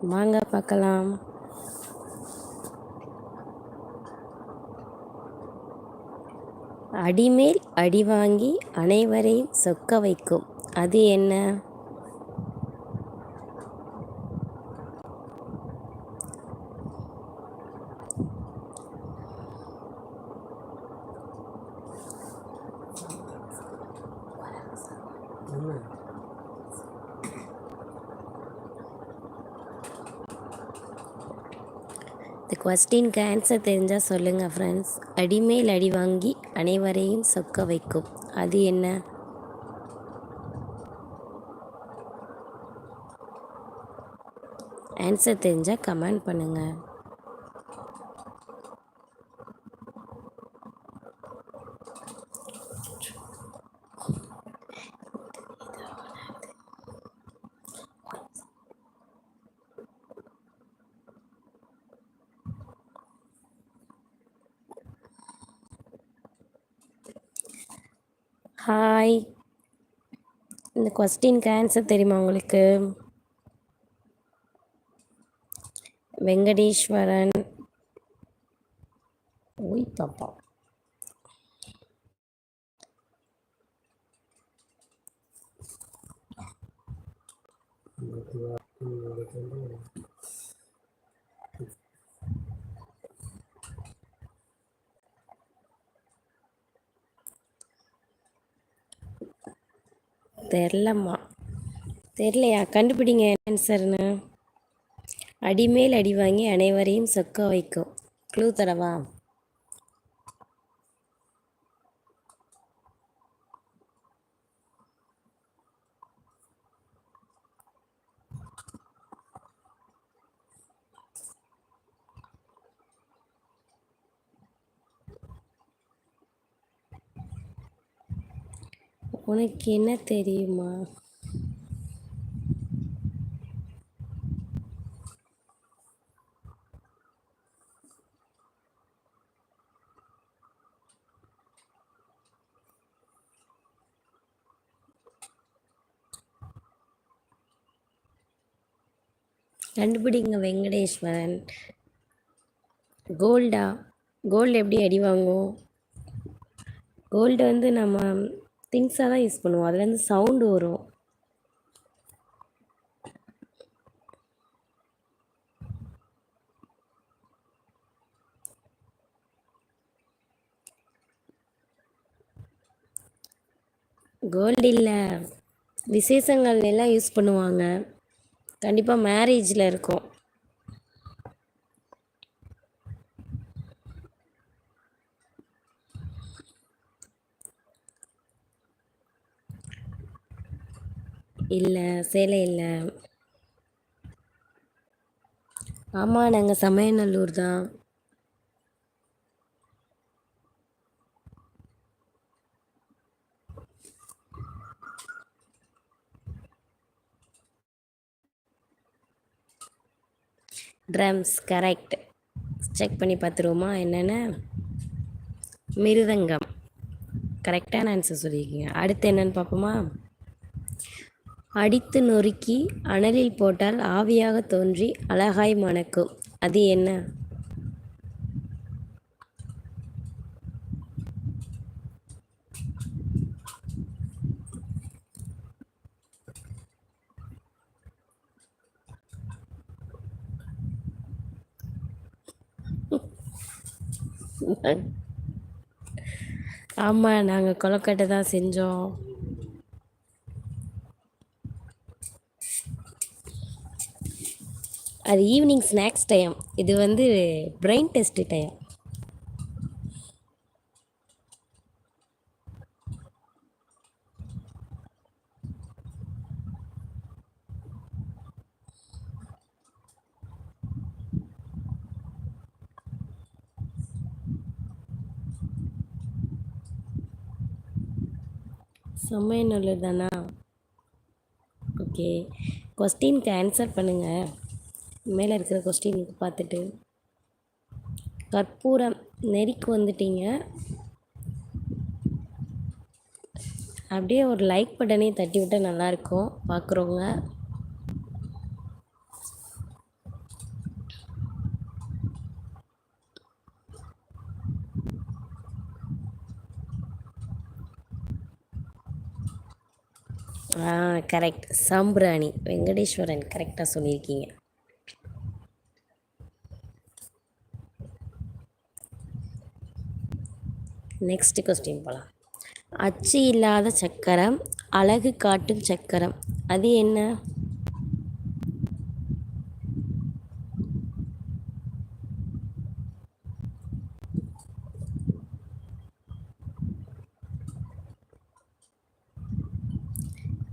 வாங்க பார்க்கலாம். அடிமேல் அடி வாங்கி அனைவரையும் சொக்க வைக்கும். அது என்ன இந்த கொஸ்டின்க்கு ஆன்சர் தெரிஞ்சால் சொல்லுங்கள் ஃப்ரெண்ட்ஸ் அடிமேல் அடி வாங்கி அனைவரையும் சொக்க வைக்கும். அது என்ன? ஆன்சர் தெரிஞ்சால் கமெண்ட் பண்ணுங்கள் ஹாய் இந்த கொஸ்டின்க்கு ஆன்சர் தெரியுமா உங்களுக்கு? வெங்கடேஸ்வரன். ஓய் பாப்பா தெரிலம்மா தெரிலையா கண்டுபிடிங்க ஆன்சர்னு அடிமேல் அடி வாங்கி அனைவரையும் சொக்க வைக்கும். க்ளூ தரவா உனக்கு என்ன தெரியுமா? கண்டுபிடிங்க வெங்கடேஸ்வரன். கோல்டா? கோல்டு எப்படி அடி வாங்கும்? கோல்டு வந்து நம்ம திங்ஸாக தான் யூஸ் பண்ணுவோம். அதுலேருந்து சவுண்டு வரும். கோல்டு இல்லை. விசேஷங்கள் எல்லாம் யூஸ் பண்ணுவாங்க. கண்டிப்பாக மேரேஜில் இருக்கும். சேலையில் ஆமாம் நாங்கள் சமயநல்லூர் தான். ட்ரம்ஸ் கரெக்ட் செக் பண்ணி பார்த்துருவோமா என்னென்ன? மிருதங்கம். கரெக்டான ஆன்சர் சொல்லியிருக்கீங்க அடுத்து என்னென்னு பார்ப்போமா அடித்து நொறுக்கி அனலில் போட்டால் ஆவியாக தோன்றி அழகாய் மணக்கும். அது என்ன? ஆமாம் நாங்கள் கொலக்கட்டை தான் செஞ்சோம். அது ஈவினிங் ஸ்நாக்ஸ் டைம் இது வந்து பிரெயின் டெஸ்ட் டைம் செம்மையான தானா ஓகே கொஸ்டின்க்கு ஆன்சர் பண்ணுங்கள் மேலே இருக்கிற கொஸ்டினுக்கு பார்த்துட்டு கற்பூரம் நெறிக்கு வந்துட்டீங்க. அப்படியே ஒரு லைக் பட்டனே தட்டி விட்டால் நல்லாயிருக்கும் பார்க்குறவங்க கரெக்ட் சாம்பிராணி. வெங்கடேஸ்வரன் கரெக்டாக சொல்லியிருக்கீங்க. நெக்ஸ்ட் கொஸ்டின் போகலாம் அச்சு இல்லாத சக்கரம் அழகு காட்டும் சக்கரம் அது என்ன?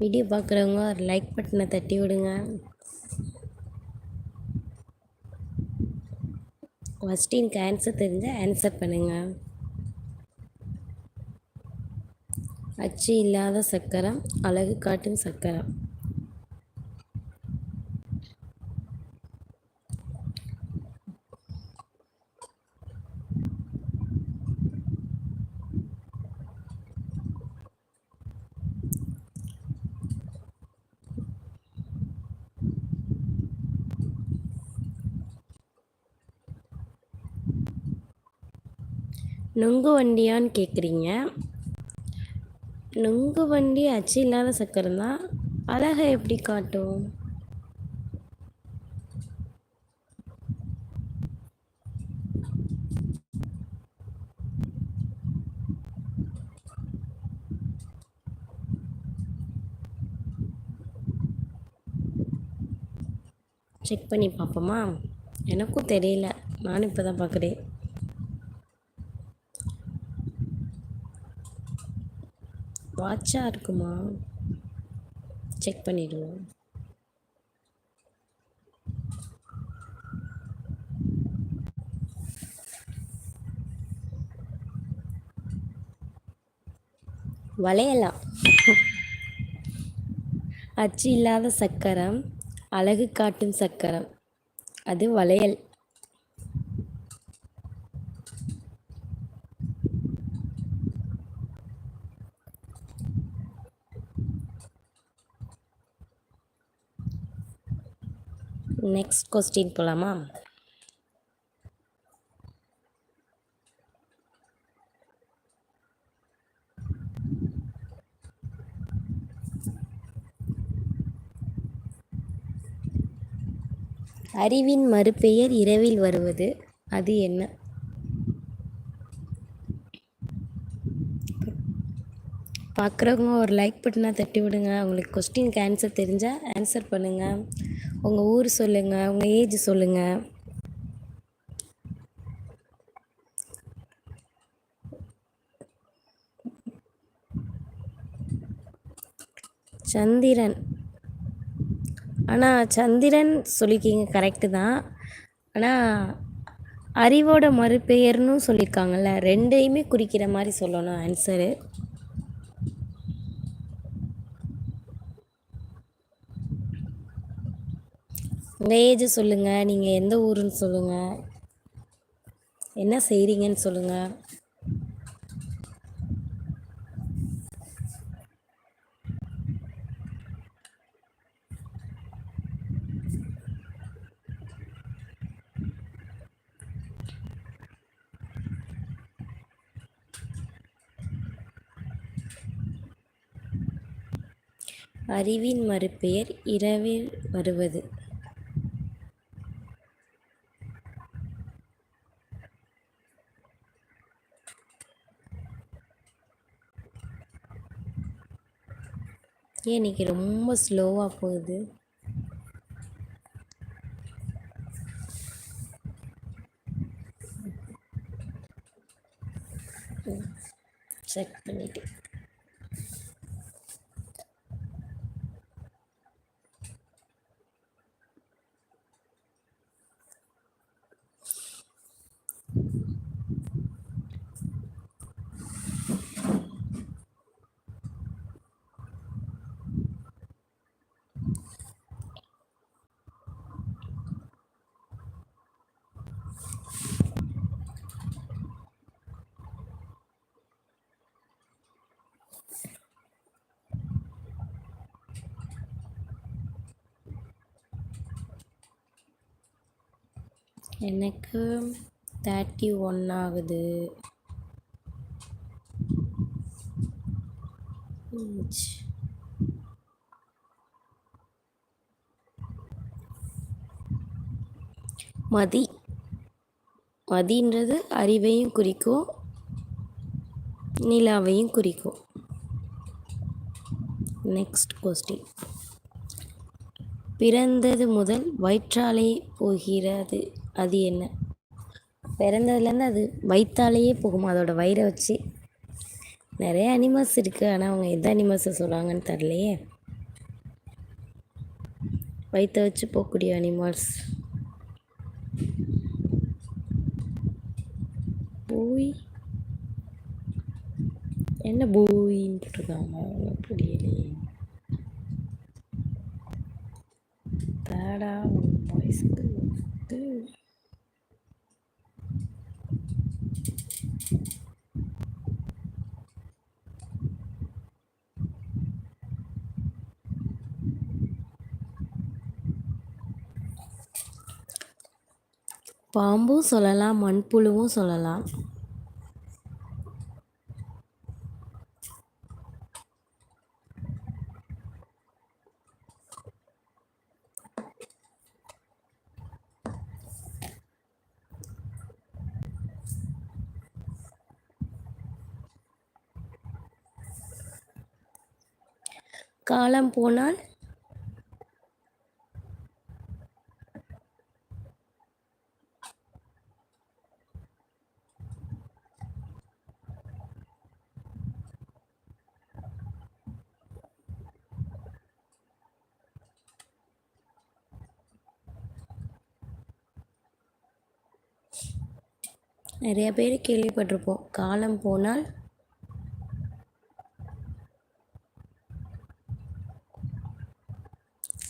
வீடியோ பார்க்குறவங்க ஒரு லைக் பட்டனை தட்டி விடுங்க. கொஸ்டின்க்கு ஆன்சர் தெரிஞ்சால் ஆன்சர் பண்ணுங்கள் அச்சு இல்லாத சக்கரம் அழகு காட்டும் சக்கரம். நுங்கு வண்டியான்னு கேட்குறீங்க நுங்கு வண்டி அச்சு இல்லாத சக்கரம் தான். அழகை எப்படி காட்டும்? செக் பண்ணி பார்ப்போமா? எனக்கும் தெரியல. நானும் இப்போ தான் பார்க்குறேன். வாட்சாக இருக்குமா? செக் பண்ணிடுவோம். வளையலாம். அச்சு இல்லாத சக்கரம் அழகு காட்டும் சக்கரம். அது வளையல். நெக்ஸ்ட் கொஸ்டின் போகலாமா அறிவின் மறுபெயர் இரவில் வருவது அது என்ன? பார்க்குறவங்க ஒரு லைக் பட்டினா தட்டி விடுங்க உங்களுக்கு கொஸ்டினுக்கு ஆன்சர் தெரிஞ்சால் ஆன்சர் பண்ணுங்கள் உங்கள் ஊர் சொல்லுங்கள் உங்கள் ஏஜ் சொல்லுங்கள் சந்திரன். ஆனால் சந்திரன் சொல்லிக்கிங்க கரெக்டு தான். ஆனால் அறிவோட மறுபெயர்னு சொல்லியிருக்காங்கல்ல ரெண்டையுமே குறிக்கிற மாதிரி சொல்லணும் ஆன்சரு உங்கள் ஏஜ் சொல்லுங்கள் நீங்கள் எந்த ஊருன்னு சொல்லுங்கள் என்ன செய்கிறீங்கன்னு சொல்லுங்கள் அறிவின் மறுபெயர் இரவில் வருவது. ஏன் இன்னைக்கு ரொம்ப ஸ்லோவாக போகுது. செக் பண்ணிட்டு. எனக்கு தேர்ட்டி ஒன் ஆகுது மதி. மதின்றது அறிவையும் குறிக்கும் நிலாவையும் குறிக்கும். நெக்ஸ்ட் கொஸ்டின் பிறந்தது முதல் வயிற்றாலே போகிறது. அது என்ன? பிறந்ததுலேருந்து அது வயிற்றாலேயே போகும்? அதோட வயிறை வச்சு. நிறைய அனிமல்ஸ் இருக்குது ஆனால் அவங்க எந்த அனிமல்ஸை சொல்கிறாங்கன்னு தெரிலையே வயிற்ற வச்சு போகக்கூடிய அனிமல்ஸ் பூய். என்ன பூயின்னு போட்டிருக்காங்க புரியலையே. தேடா வாய்ஸ்க்கு பாம்பும் சொல்லலாம் மண்புழுவும் சொல்லலாம். காலம் போனால் நிறைய பேர் கேள்விப்பட்டிருப்போம். காலம் போனால்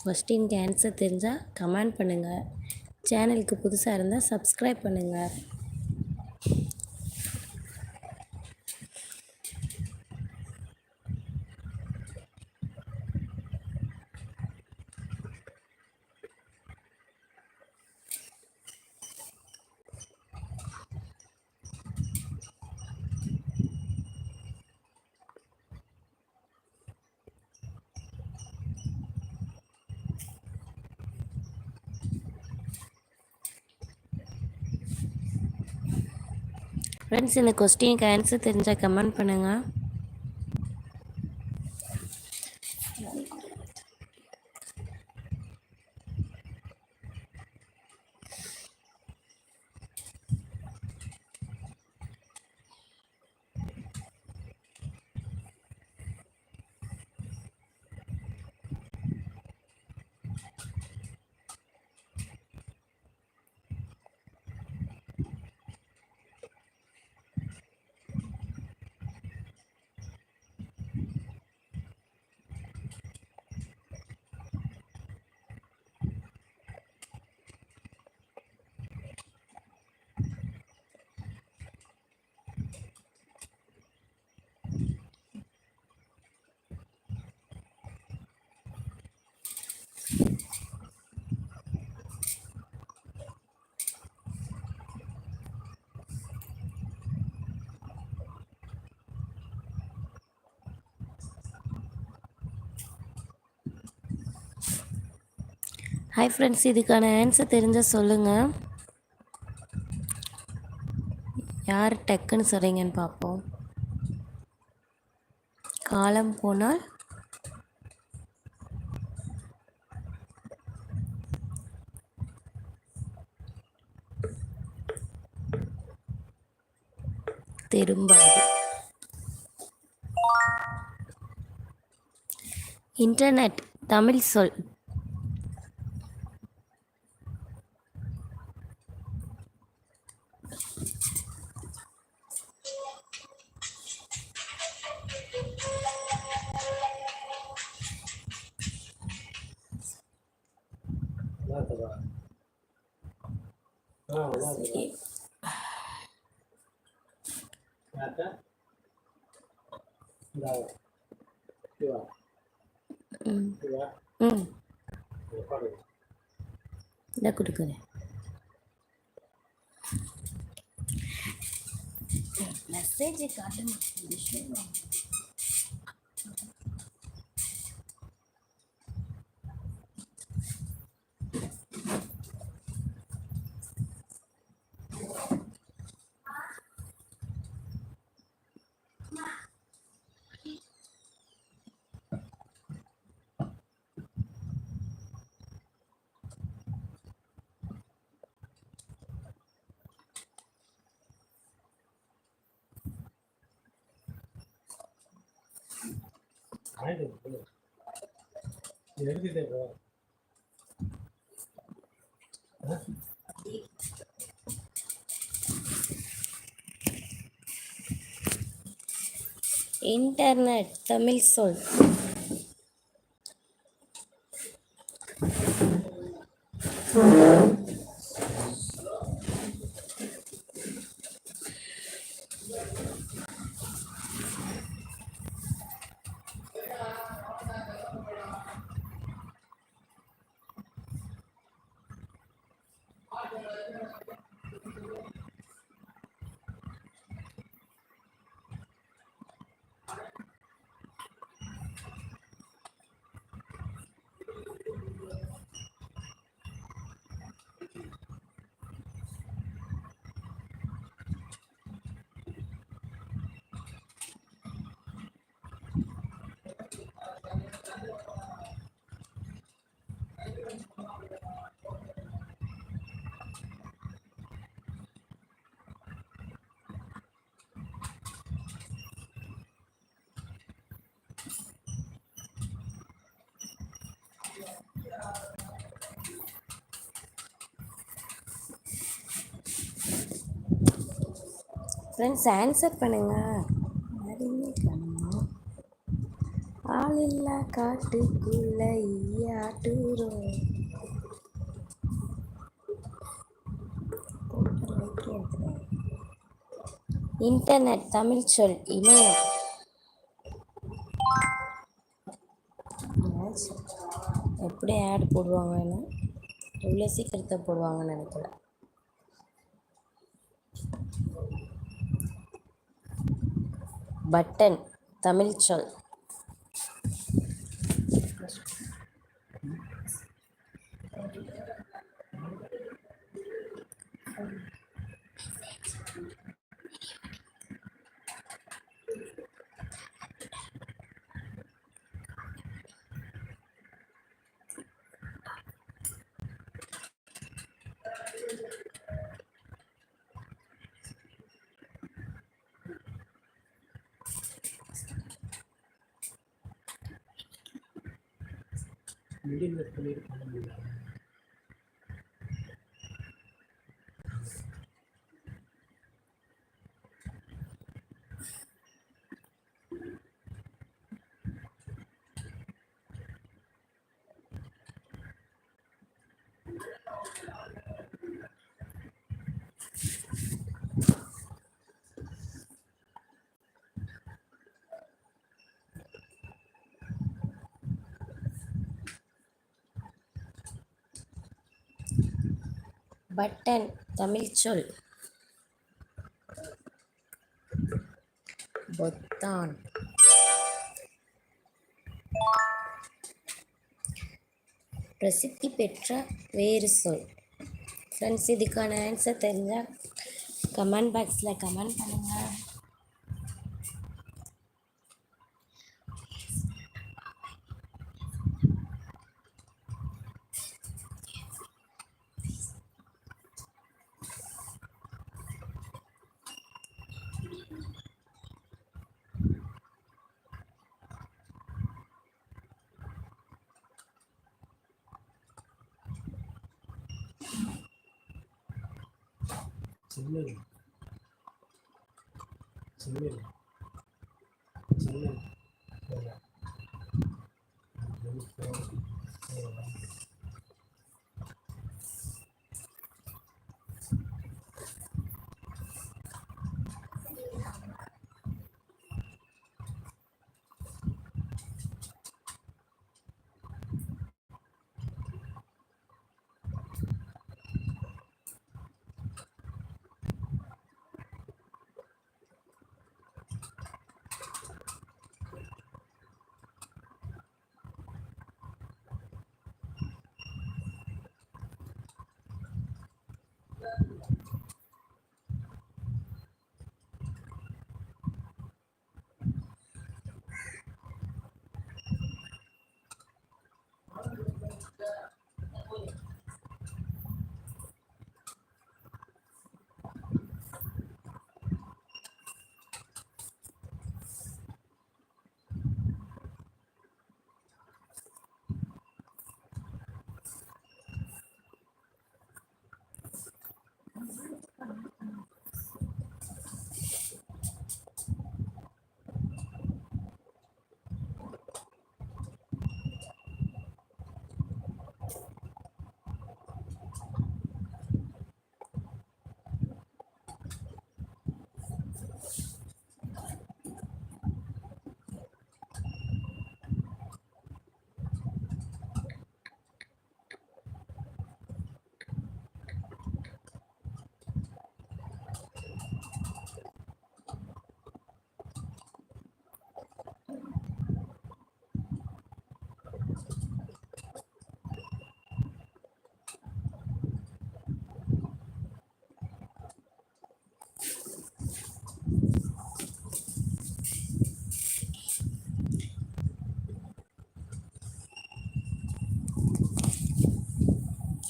கொஸ்டின்க்கு ஆன்சர் தெரிஞ்சால் கமெண்ட் பண்ணுங்கள் சேனலுக்கு புதுசாக இருந்தால் சப்ஸ்கிரைப் பண்ணுங்கள் ஃப்ரெண்ட்ஸ் இந்த கொஸ்டினுக்கு ஆன்சர் தெரிஞ்சால் கமெண்ட் பண்ணுங்கள் ஹாய் ஃப்ரெண்ட்ஸ் இதுக்கான ஆன்சர் தெரிஞ்சால் சொல்லுங்கள் யார் டக்குன்னு சொல்கிறீங்கன்னு பார்ப்போம். காலம் போனால் திரும்பாது. இன்டர்நெட் தமிழ் சொல் మెసేజ్ కార్డు మాకు இன்டர்நெட் தமிழ் சொல் ஃப்ரெண்ட்ஸ் ஆன்சர் பண்ணுங்க. ஆள் இல்லா காட்டுக்குள்ள ஈயாட்டுறோம். இன்டர்நெட் தமிழ் சொல் இணையம். எப்படி ஆட் போடுவாங்கன்னு? இவ்வளோ சீக்கிரத்தை போடுவாங்கன்னு நினைக்கல பட்டன் தமிழ் சொல் மிடில் பட்டன் தமிழ்ச்சொல் பொத்தான். பிரசித்தி பெற்ற வேறு சொல். ஃப்ரெண்ட்ஸ் இதுக்கான ஆன்சர் தெரிஞ்சால் கமெண்ட் பாக்ஸில் கமெண்ட் பண்ணுங்கள் Sembilan. Sembilan. Sembilan.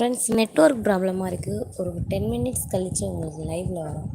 Friends network ப்ராப்ளமாக இருக்குது ஒரு டென் மினிட்ஸ் கழித்து உங்களுக்கு லைவில் வரும்.